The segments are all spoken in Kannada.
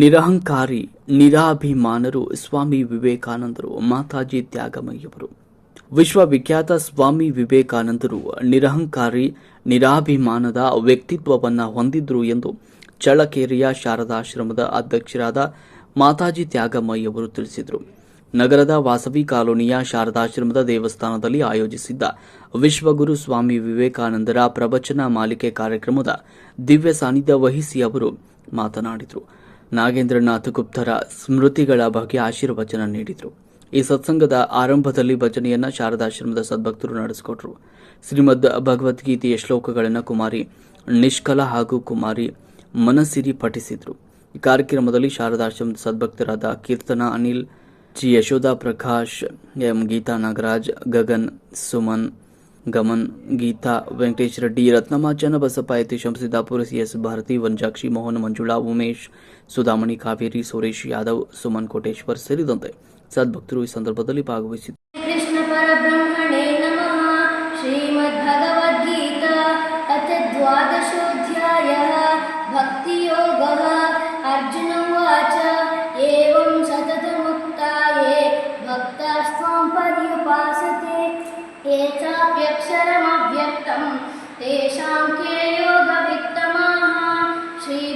ನಿರಹಂಕಾರಿ, ನಿರಾಭಿಮಾನರು ಸ್ವಾಮಿ ವಿವೇಕಾನಂದರು, ಮಾತಾಜಿ ತ್ಯಾಗಮಯ್ಯವರು. ವಿಶ್ವವಿಖ್ಯಾತ ಸ್ವಾಮಿ ವಿವೇಕಾನಂದರು ನಿರಹಂಕಾರಿ, ನಿರಾಭಿಮಾನದ ವ್ಯಕ್ತಿತ್ವವನ್ನು ಹೊಂದಿದ್ರು ಎಂದು ಚಳ್ಳಕೆರೆಯ ಶಾರದಾಶ್ರಮದ ಅಧ್ಯಕ್ಷರಾದ ಮಾತಾಜಿ ತ್ಯಾಗಮಯ್ಯವರು ತಿಳಿಸಿದರು. ನಗರದ ವಾಸವಿ ಕಾಲೋನಿಯ ಶಾರದಾಶ್ರಮದ ದೇವಸ್ಥಾನದಲ್ಲಿ ಆಯೋಜಿಸಿದ್ದ ವಿಶ್ವಗುರು ಸ್ವಾಮಿ ವಿವೇಕಾನಂದರ ಪ್ರವಚನ ಮಾಲಿಕೆ ಕಾರ್ಯಕ್ರಮದ ದಿವ್ಯ ಸಾನ್ನಿಧ್ಯ ವಹಿಸಿ ಅವರು ಮಾತನಾಡಿದರು. ನಾಗೇಂದ್ರನಾಥ್ ಗುಪ್ತರ ಸ್ಮೃತಿಗಳ ಬಗ್ಗೆ ಆಶೀರ್ವಚನ ನೀಡಿದರು. ಈ ಸತ್ಸಂಗದ ಆರಂಭದಲ್ಲಿ ಭಜನೆಯನ್ನ ಶಾರದಾಶ್ರಮದ ಸದ್ಭಕ್ತರು ನಡೆಸಿಕೊಟ್ರು. ಶ್ರೀಮದ್ ಭಗವದ್ಗೀತೆಯ ಶ್ಲೋಕಗಳನ್ನು ಕುಮಾರಿ ನಿಷ್ಕಲ ಹಾಗೂ ಕುಮಾರಿ ಮನಸಿರಿ ಪಠಿಸಿದರು. ಈ ಕಾರ್ಯಕ್ರಮದಲ್ಲಿ ಶಾರದಾಶ್ರಮದ ಸದ್ಭಕ್ತರಾದ ಕೀರ್ತನ ಅನಿಲ್, ಜಿ ಯಶೋಧ ಪ್ರಕಾಶ್, ಎಂ ಗೀತಾ ನಾಗರಾಜ್, ಗಗನ್ ಸುಮನ್ गमन, गीता, वेंकटेश रेड्डी रत्नमाचन बसपा यतीशम सिद्धापुर सी भारती वंजाक्षी मोहन, मंजुला, उमेश सुधामणि कावेरी, सुरेश यादव, सुमन कोटेश्वर सेर सद्भक्त सदर्भली भागव अर्जुन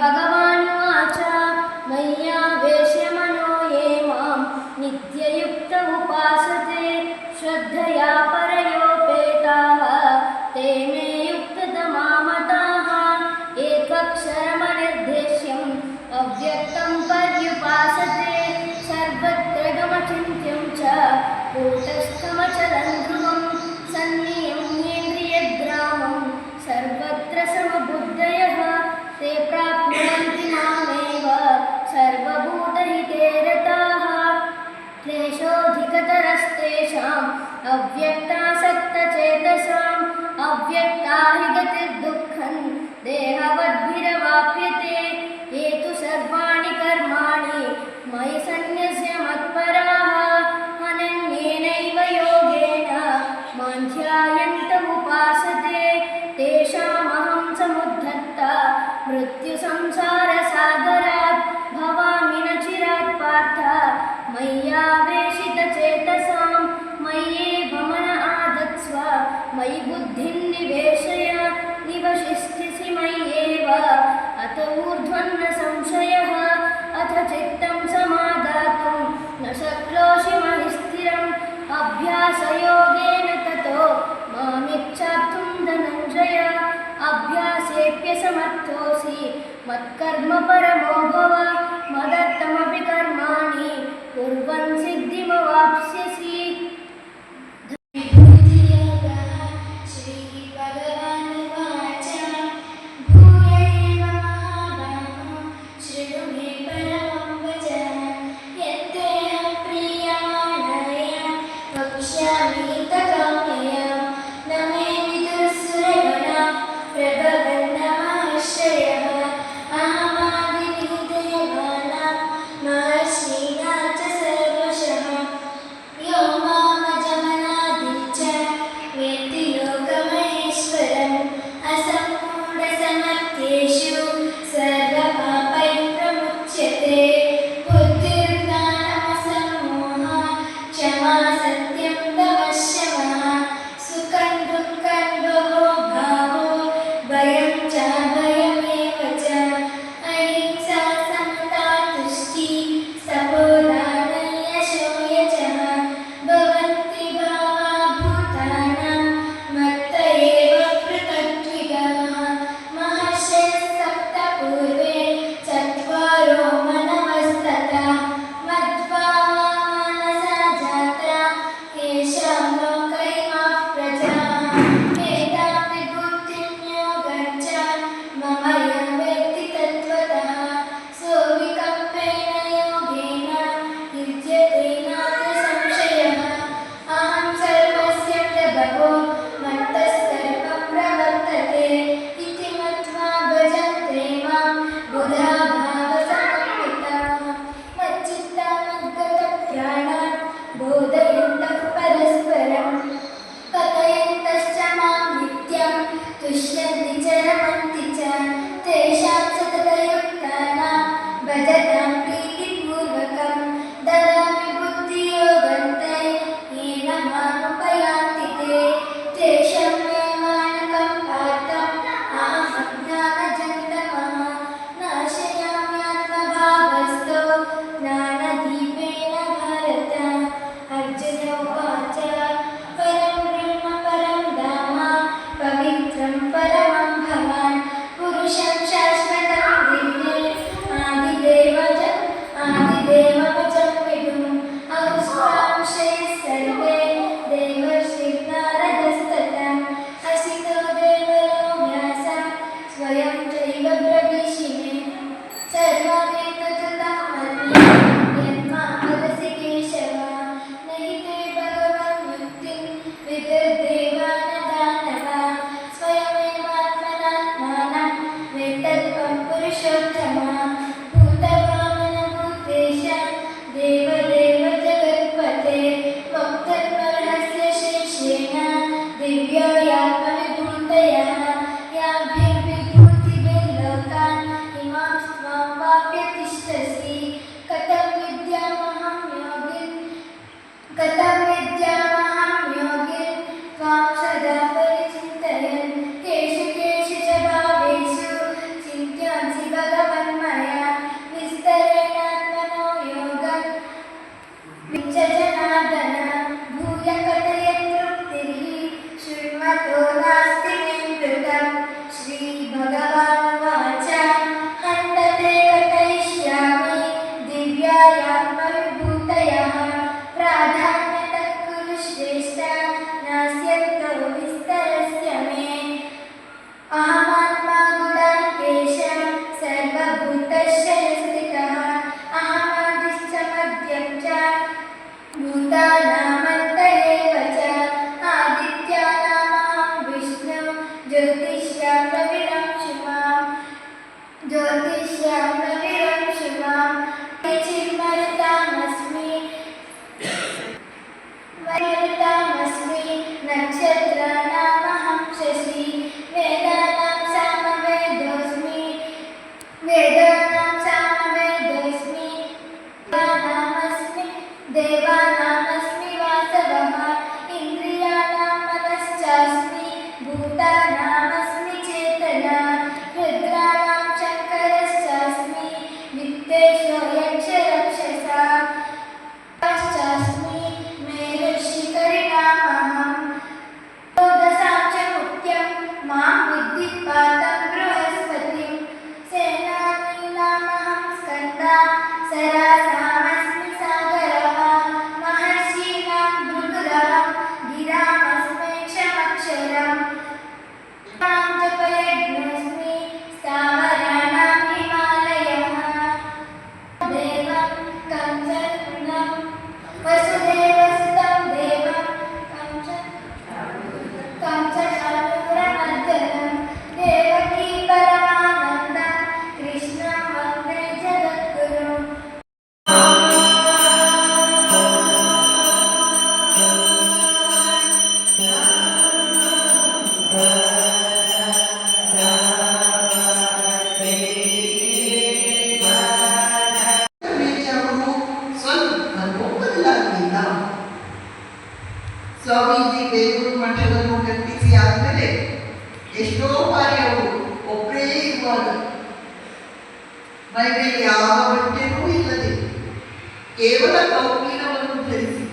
भगवान ऊर्ध्वन्न संशयः अथ चित्तं समादातुं न शक्नोषि स्थिरम् अभ्यासयोगेन ततो मामिच्छाप्तुं धनञ्जय अभ्यासेऽप्यसमर्थोऽसि मत्कर्म परमो भव मदर्थमपि कर्माणि कुर्वन् वैतामस्मि नक्षत्राणामहं शशि वेदानां सामवेदोऽस्मि वेदानां सामवेदोऽस्मि देवानामस्मि देवानामस्मि वासवः इन्द्रियाणां मनश्चास्मि ಕೇವಲ ಕೌಪೀನವನ್ನು ಧರಿಸಿ.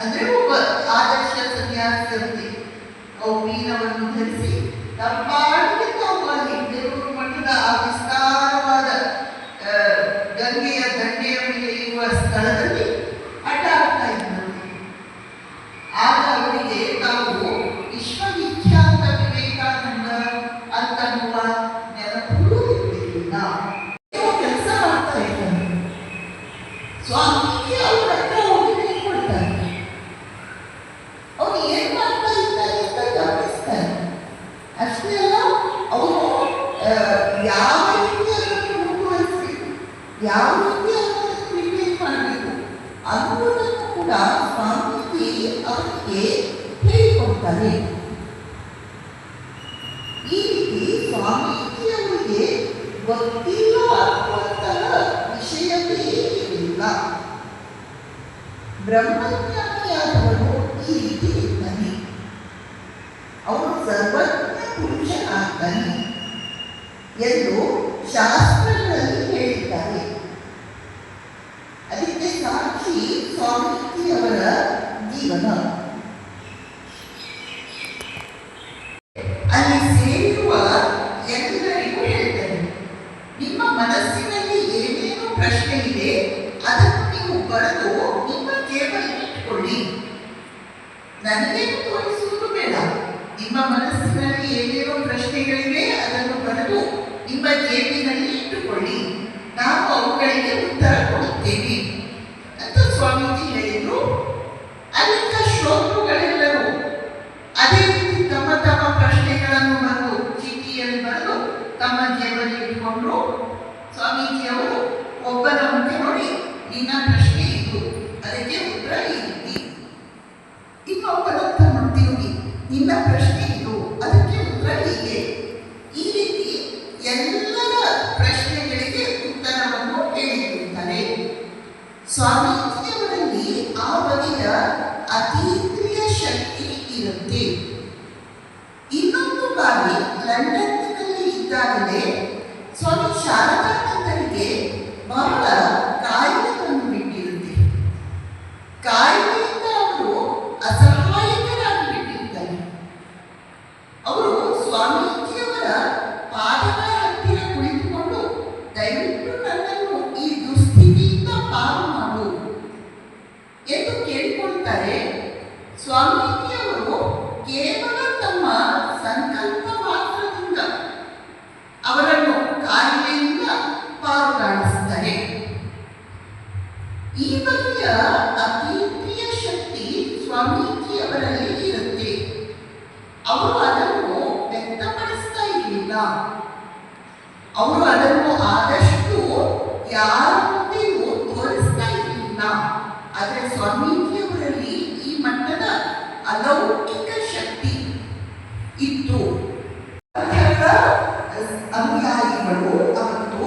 ಅಂದ್ರೆ ಅವರಿಗೆ ಹೇಳಿಕೊಡ್ತಾರೆ ಈ ರೀತಿ ಸ್ವಾಮೀಜಿ ಅವರಿಗೆ ಗೊತ್ತಿಲ್ಲ ಅನ್ನುವಂತಹ ವಿಷಯವೇ ಇರಲಿಲ್ಲ ಬ್ರಹ್ಮಜ್ಞಾನಿಯಾದವನು ಈ ರೀತಿ ಇರ್ತಾನೆ ಅವನು ಸರ್ವಜ್ಞ ಪುರುಷನಾಗ್ತಾನೆ ಎಂದು ಶಾಸ್ತ್ರಗಳಲ್ಲಿ ಹೇಳಿದ್ದಾರೆ ಅದಕ್ಕೆ ಸಾಕ್ಷಿ ಸ್ವಾಮೀಜಿಯವರ ಜೀವನ ಬರೆದು ನಿಮ್ಮ ಜೇಬಿನಲ್ಲಿ ಇಟ್ಟುಕೊಳ್ಳಿ. ನಾವು ಅವುಗಳಿಗೆ ಉತ್ತರ ಕೊಡುತ್ತೇವೆ. ಅಂತ ಸ್ವಾಮೀಜಿ ಹೇಳಿದ್ರು. ಅಲ್ಲಿಂದ ಶ್ರೋತೃಗಳೆಲ್ಲರೂ ಅದೇ ರೀತಿ ತಮ್ಮ ತಮ್ಮ ಪ್ರಶ್ನೆಗಳನ್ನು ಬಂದು ಚೀಟಿಯಲ್ಲಿ ಬರೆದು ತಮ್ಮ ಜೇಬಲ್ಲಿ ಇಟ್ಟುಕೊಂಡು ಸ್ವಾಮೀಜಿ ಅವರು ಒಬ್ಬನ ಮುಖ ನೋಡಿ, ನಿನ್ನ ಪ್ರಶ್ನೆ ಇದು. ಅದಕ್ಕೆ ಉತ್ತರ ಈ ರೀತಿ. ಇನ್ನೊಬ್ಬನಂತ ನೋಡ್ತೀವಿ ನಿನ್ನ ಪ್ರಶ್ನೆ ಇದು. ಅದಕ್ಕೆ Swami ಅಲೌಕಿಕ ಶಕ್ತಿ ಇತ್ತು ಅನುಯಾಯಿಗಳು ಅವತ್ತು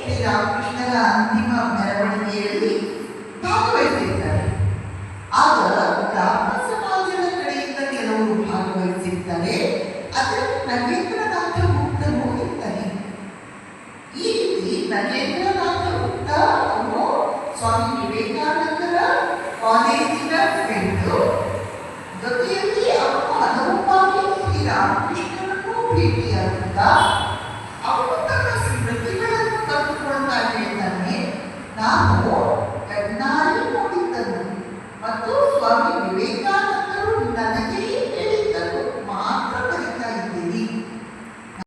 ಶ್ರೀರಾಮಕೃಷ್ಣನ ಅಂತಿಮ ಮೆರವಣಿಗೆಯಲ್ಲಿ ಭಾಗವಹಿಸಿದ್ದಾರೆ. ಆಗ ಬ್ರಾಹ್ಮಣ ಸಮಾಜದ ಕಡೆಯಿಂದ ಕೆಲವರು ಭಾಗವಹಿಸಿದ್ದಾರೆ ಅದರಲ್ಲಿ ನಗೇಂದ್ರನಾಥ ಮುಕ್ತ ಇರ್ತಾನೆ ಈ ರೀತಿ ನಗೇಂದ್ರನಾಥ ಮುಕ್ತ ಅವನು ಸ್ವಾಮಿ ವಿವೇಕಾನಂದರ we